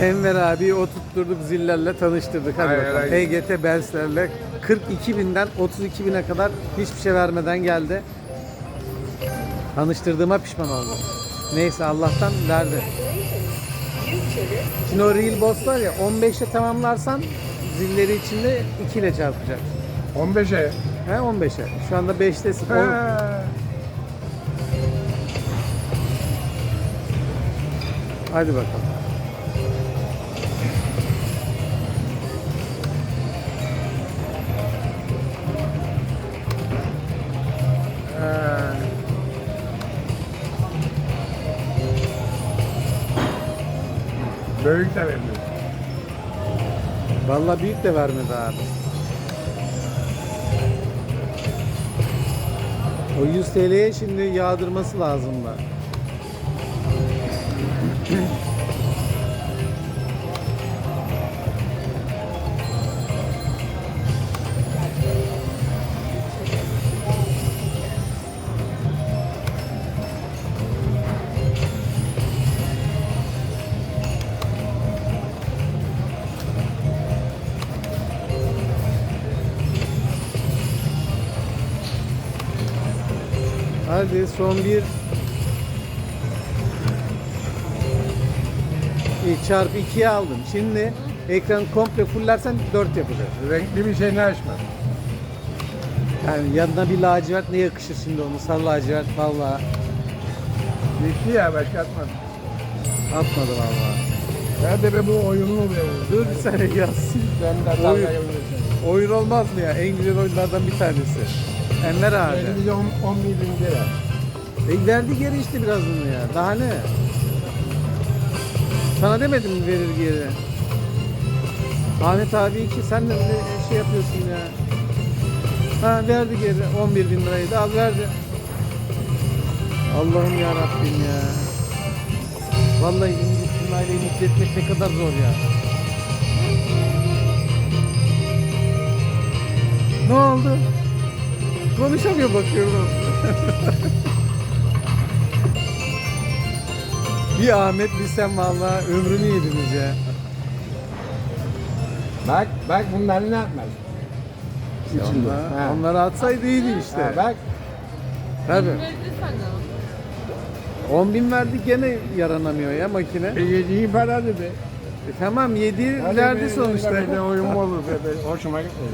Enver abi o tutturduk zillerle tanıştırdık. Hadi Hayır, bakalım. hayır. EGT Benz'lerle 42 binden 32 bine kadar hiçbir şey vermeden geldi. Tanıştırdığıma pişman oldum. Neyse Allah'tan verdi. Şimdi o Real Boss var ya 15'e tamamlarsan zilleri içinde 2 ile çarpacak. 15'e. He 15'e. Şu anda 5'tesin. O- Ha. Hadi bakalım. Büyük de vermiyor. Vallahi büyük de vermedi abi. O 100 TL'ye şimdi yağdırması lazım da. Hadi son bir. İyi, çarpı 2'ye aldın. Şimdi ekran komple fullersen 4 yapacak. Renkli bir şey ne açma. Yani yanına bir lacivert ne yakışır şimdi onu? Sarı lacivert vallahi Bitti ya başka atmadım. atmadı vallahi. Nerede be bu oyunlu oluyor. Dur bir saniye yazsın. Ben de Oyun. Oyun olmaz mı ya? En güzel oyunlardan bir tanesi. Enver abi. Elimize 10 11 bin lira. E verdi geri işte biraz bunu ya. Daha ne? Sana demedim mi verir geri? Ahmet abi iki sen de bir şey yapıyorsun ya. Ha verdi geri 11 bin lirayı da al verdi. Allah'ım ya Rabbim ya. Vallahi İngiliz aileyi mutlu etmek ne kadar zor ya. Ne oldu? Konuşamıyor bakıyorum. Bir Ahmet bir sen vallahi ömrünü yediniz ya. Bak bak bunları ne yapmaz? İçinde. Onlar, Ha. onları atsaydı iyiydi işte. Ha, bak Tabii. Verdi sana. 10 bin verdik gene yaranamıyor ya makine. e, yediği para dedi. E tamam 7 Hadi verdi be, sonuçta. böyle Oyun mu olur be? be? Hoşuma gitmedi.